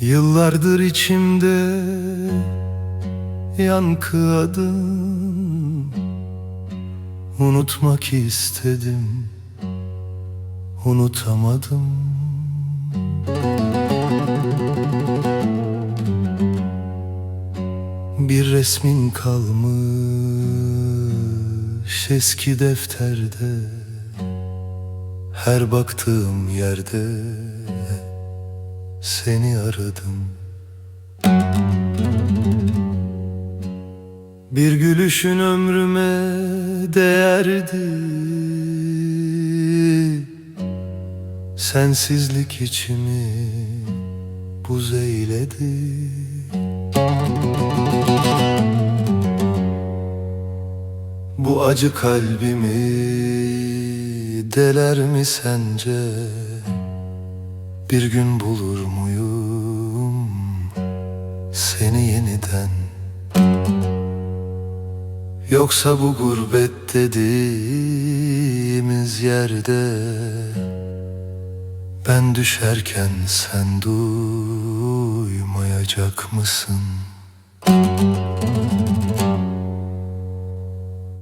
Yıllardır içimde yankı adın Unutmak istedim Unutamadım. Bir resmin kalmış eski defterde Her baktığım yerde seni aradım. Bir gülüşün ömrüme değerdi. Sensizlik içimi buz eyledi acı kalbimi deler mi sence? Bir gün bulur muyum seni yeniden? Yoksa bu gurbet dediğimiz yerde Ben düşerken sen duymayacak mısın?